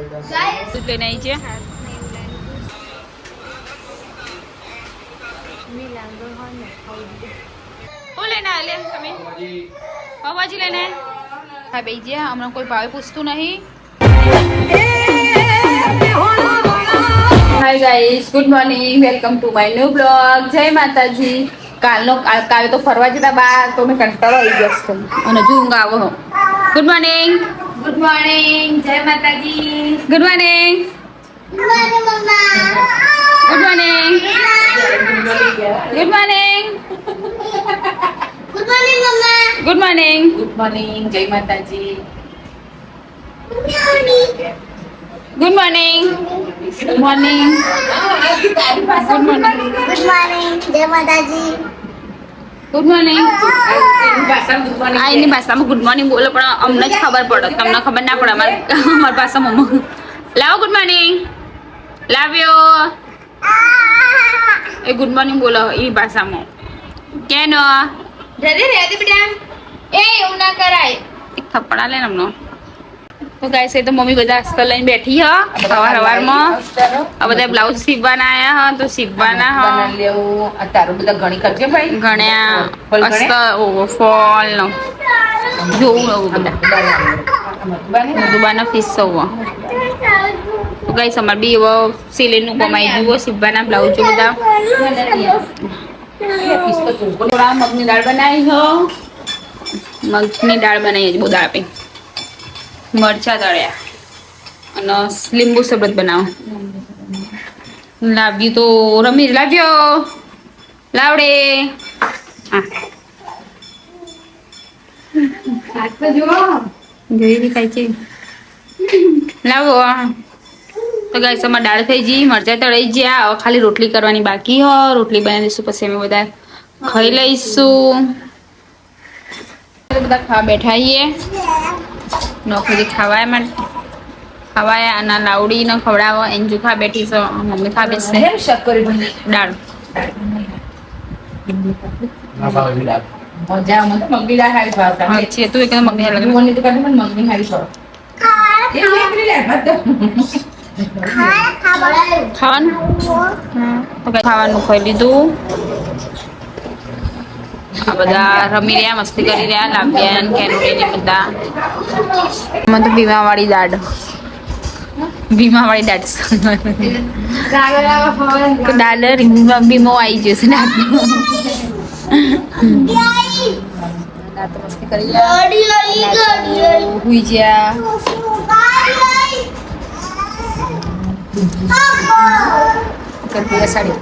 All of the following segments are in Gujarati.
દૂધ લઈને આવી છે શું લઈને આવ્યા તમે પાવભાજી લઈને હા ભાઈ જે હમણાં કોઈ ભાવે પૂછતું નહીં. Hi guys good morning welcome to my new blog Jay Mataji. કાલનો કાલે તો ફરવા જતા બા તો મેં કંટાળો આવી ગયો છે. અને હજુ ઊંઘ આવો. Good morning good morning Jay Mataji good morning good morning good morning good morning good morning Jay Mataji good morning good morning good morning Jay Mataji good morning આ એની ભાષામાં ગુડ મોર્નિંગ બોલો પણ અમને જ ખબર પડે તમને ખબર ના પડે અમારે અમારી ભાષામાં મમ્મા લાવો ગુડ મોર્નિંગ લાવ્યો એ ગુડ મોર્નિંગ બોલો એ ભાષામાં કેનો બેટા એ એવું ના કરાય એક થપ્પડા લે ને એમનો તો ગાઈસ એ તો મમ્મી બધા અસ્તર લઈને બેઠી હ સવાર સવારમાં. આ બધા બ્લાઉઝ સીવવાના આયા હ તો સીવવાના હ. તારું બધા ઘણી કરજે ભાઈ. ઘણ્યા ગણ્યા? ઓવો ફોલ નો જોવું એવું બધા. દુબાના ફીસ સૌવા તો ગાઈસ અમાર બી એવો સિલેન્ડનું કમાઈ જુઓ સીવવાના બ્લાઉઝો બધા. મગની દાળ બનાવી હો. મગની દાળ બનાવી બહુ દાળ આપી. મરચા તળ્યા. અને લીંબુ શરબત બનાવો. લાવ્યું તો રમી લાવ્યો લાવડે. હા જોઈ છે. લાવો તો ગાઈસ અમાર દાળ થઈ ગઈ મરચા તળાઈ ગયા. હવે ખાલી રોટલી કરવાની બાકી હો. રોટલી બનાવી દઈશું પછી અમે બધા ખાઈ લઈશું. બધા ખાવા બેઠા છીએ. નોકરી ખાવાય માટે ખવાય અને લાવડી ને ખવડાવો એને જુખા બેઠી છો મમ્મી ખા બેસશે હેમ શક કરી ભાઈ દાળ. ખાવાનું ખાઈ લીધું. આ બધા રમી રહ્યા મસ્તી કરી રહ્યા લાવ્યા ને કેનોડી ને બધા મને તો ભીમાવાળી દાળ ભીમાવાળી દાળ દાળ રીંગણ ભીમો આવી ગયો છે દાળ દાળ તો મસ્તી કરી રહ્યા હુઈ ગયા કરતી સાડી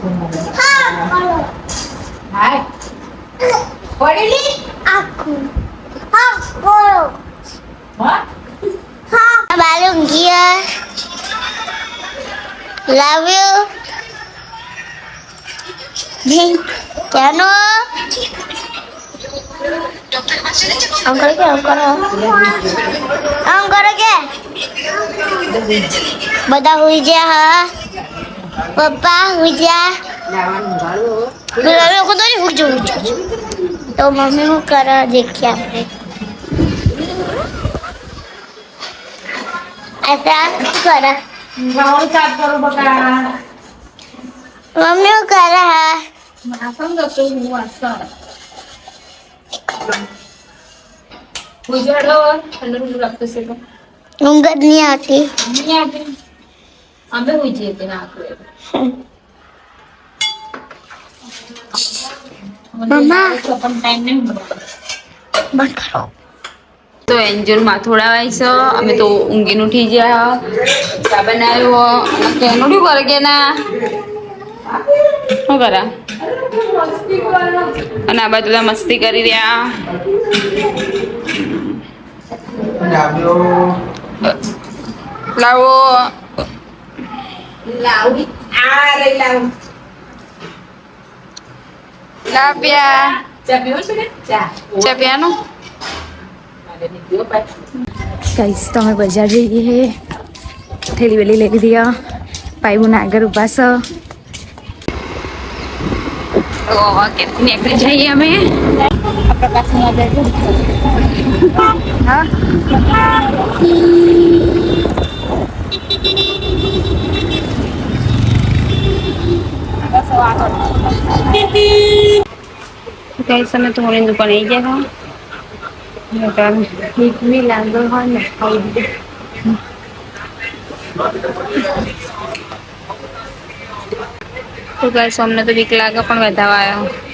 હાય પડેલી? હા? બાલું ગયા લવ યુ કેનો આમ કે આમ કરો? કે? બધા હુઈ ગયા હા? પપ્પા હુઈ ગયા હવે ખુદ હુઈ જવું તો મમ્મી શું કરે દેખીએ આપણે આશા શું કરે વાવણ સાફ કરો બકા મમ્મી શું કરે હા આસન દસો હું આસન ઉજાડો ઠંડુ ઠંડુ લાગતું છે તો ઊંઘ જ નહીં આવતી નહીં આપે અમે હોઈ જઈએ તે તો એન્જલ થોડા છે. અમે તો ઊંઘીને ઉઠી ગયા. ચા બનાવ્યો. અને શું કરે કે ના? શું કરા? અને આ બાજુ બધા મસ્તી કરી રહ્યા. લાવો. લાવડી આ લાવ. લાવ્યા. ચા પીવો છે ને ચા. ચા પીવાનું? મારે નહીં પીવો પાછું ગાઈસ તો અમે બજાર જઈએ થેલી વેલી લઈ લીધી આ. પાઇબુના આગળ ઊભા છે નીકળી જઈએ અમે. કઈ સમય તો મને પણ આવી દે તો કઈ સોમને તો બીક લાગે પણ વધાવા આવ્યો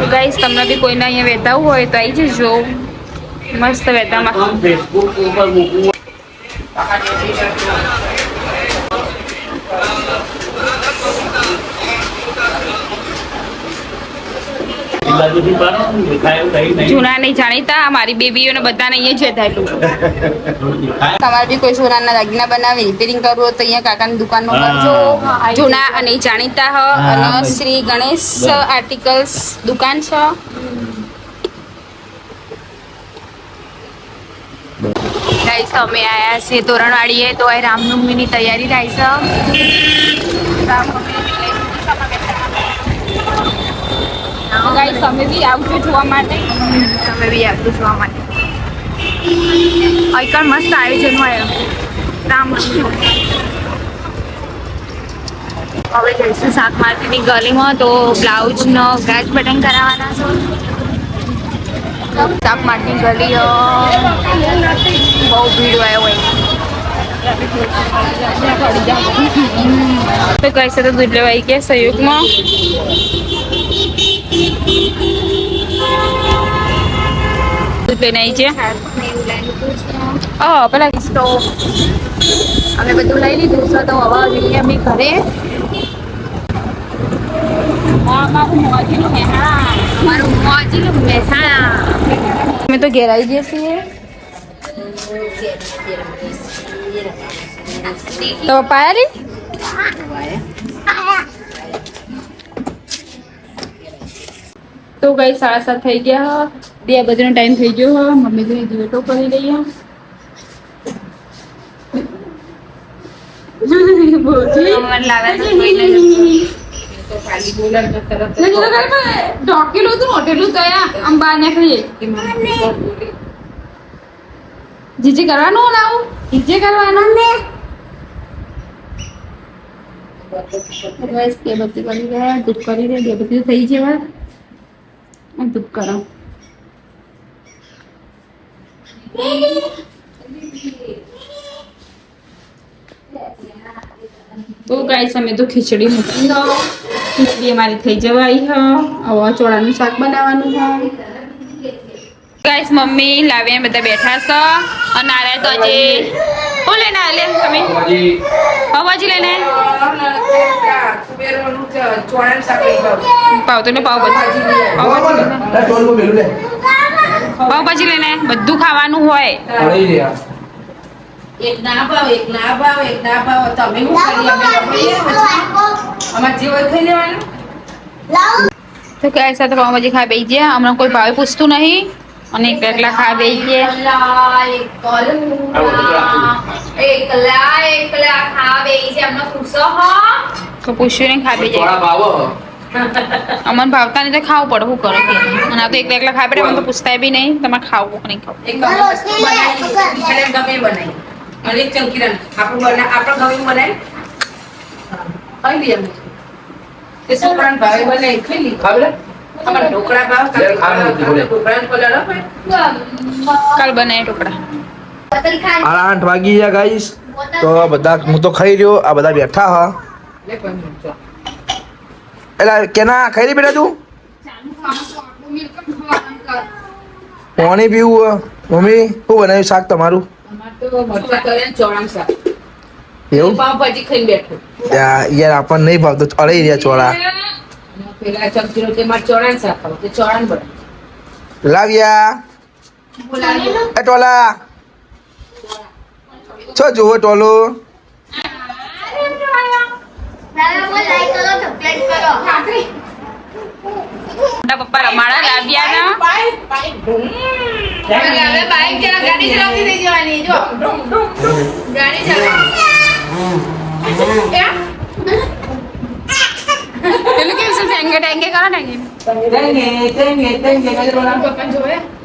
તો ગાઈસ તમને બી કોઈને અહીંયા વેતાવું હોય તો આવી જજો. મસ્ત વેતામાં ફેસબુક ઉપર મૂકવું એ બાજુથી પાડો ને, દેખાય એવું કંઈ નહીં. જૂના નહીં જાણીતા મારી બેબીઓને બધાને અહીંયા જ વેતાયેલું તમારે બી કોઈ સોનાના દાગીના બનાવી રિપેરિંગ કરવું હોય તો અહીંયા કાકાની દુકાનમાં કરજો જૂના અને જાણીતા હ. અને શ્રી ગણેશ આર્ટિકલ્સ દુકાન છે. ગાઈસ અમે આયા છીએ તોરણવાડીએ તો અહીં રામનવમીની તૈયારી થાય છે. ગાઈસ તમે બી આવજો જોવા માટે. તમે બી આવતું જોવા માટે. અહીં મસ્ત આયોજન હોય રામ હવે જઈશું શાક માર્કેટની ગલીમાં તો બ્લાઉઝનો ગાજ બટન કરાવવાના છો. શાક માર્કેટની ગલી બહુ ભીડ હોય હોય. તો કઈ તો દુર્લભાઈ કે ગયા સંયુગમાં દૂધ લઈને આવી છે ઓ પેલા તો અમે બધું લઈ લીધું છે તો હવે જઈએ અમે ઘરે મારું મોજીલું મહેસાણા અમે તો ઘેર આવી જઈએ છીએ તો પપ્પા આયા રી તો ગઈ સાડા સાત થઈ ગયા. હ બે બધાનો ટાઈમ થઈ ગયો. હ મમ્મી તો દીવેટો કરી લઈએ મને લાવે છે કોઈને નથી. ઢોકેલું હતું મોટેલું તો આમ બહાર નીકળીએ જીજી કરવાનું લાવું જીજે કરવાનું બસ કે બધું કરી રહ્યા દૂધ કરી દે બે બધું થઈ જવા દૂધ કરો તો ગાઈસ અમે તો ખીચડી મૂકી દો ખીચડી અમારી થઈ જવાઈ હ હવે ચોળાનું શાક બનાવવાનું હ ગાઈસ મમ્મી લાવીને બધા બેઠા છે અને આરે તો આજે હું લઈને આલે તમે પાવભાજી લઈને પાવ તો ને પાવભાજી પાવભાજી લઈને પાવભાજી લઈને બધું ખાવાનું હોય. એક ના ભાવ એક ના ભાવ એક ના ભાવ. તમે શું કરી અમે લઈએ જે હોય ખાઈ લેવાનું. તો ગાઈસ સાથે પાવભાજી ખાઈ બેસી ગયા હમણાં કોઈ ભાવે પૂછતું નહીં. અને એક એકલા ખા બેસી ગયા એકલા એકલા ખાવે છે અમને પૂછો હો? તો પૂછ્યું નહીં ખાઈ બેસી ભાવો. અમન ભાવતા નહીં તો ખાવું પડે શું કરો કે અને તો એકલા એકલા ખાઈ પડે મને તો પૂછતા બી નહીં તમારે ખાવું કે નહીં ખાવું? એક ગમે બનાવી. અને એક ચમકીરાને આપણું બના આપણે ગમે બનાવી. ખાઈ લઈએ તે છોકરાને ભાવે બનાવી ખાઈ લઈએ. અમારે ઢોકળા ભાવ કાલ બનાય ટુકડા સાડા આઠ વાગી ગયા ગાઈસ તો આ બધા હું તો ખાઈ રહ્યો આ બધા બેઠા હા લે કોઈ મિનિટ જો. એટલે કેના ખાઈ રહી બેટા તું પાણી પીવું હે? મમ્મી શું બનાવ્યું શાક તમારું અમારે તો મરચાં તળીને ચોળાનું શાક. એવું પાવભાજી ખાઈને બેઠો યા- યાર આપણને નહીં ભાવતો અડાઈ રહ્યા ચોળા અને પેલા ચમચીનો કે મારે ચોળાનું શાક ખાવું તે ચોળાનું બનાવે. લાવ્યા? એ ટોલા! છો જુઓ ટોલો મોટા પપ્પા રમાડા લાવ્યા ના હવે બાઈક જરા ગાડી ચલાવતી થઈ જવાની જો ગાડી ચલાવ પેલું કેવું છે ટેંગે ટેંગે તેંગે તેંગે તેંગે કઈ બોલા પપ્પા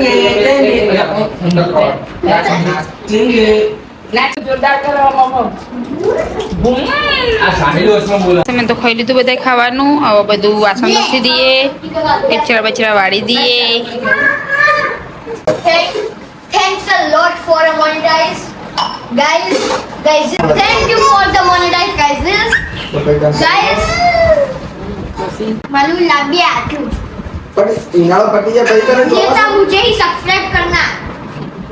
જોવે તેંગે તેંગે તેંગે નાચ જોરદાર કરો મમ્મો તમે તો ખાઈ લીધું બધા ખાવાનું હવે બધું વાસણ ઘસી દઈએ કચરા બચરા વાળી દઈએ Thank, thanks a lot for a monetize. Guys, guys, thank you for the monetize, guys. Guys, मालूम लाबिया आटू ये तो मुझे ही सब्सक्राइब करना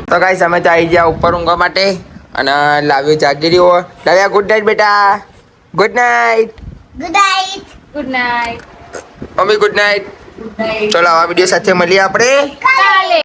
તો ગાઈસ અમે તો આવી ગયા ઉપર ઊંઘવા માટે અને લાવ્યો જાગી રહ્યો લાવ્યા ગુડ નાઇટ બેટા good night good night good night mummy good night ચલો આવા વિડીયો સાથે મળીએ આપણે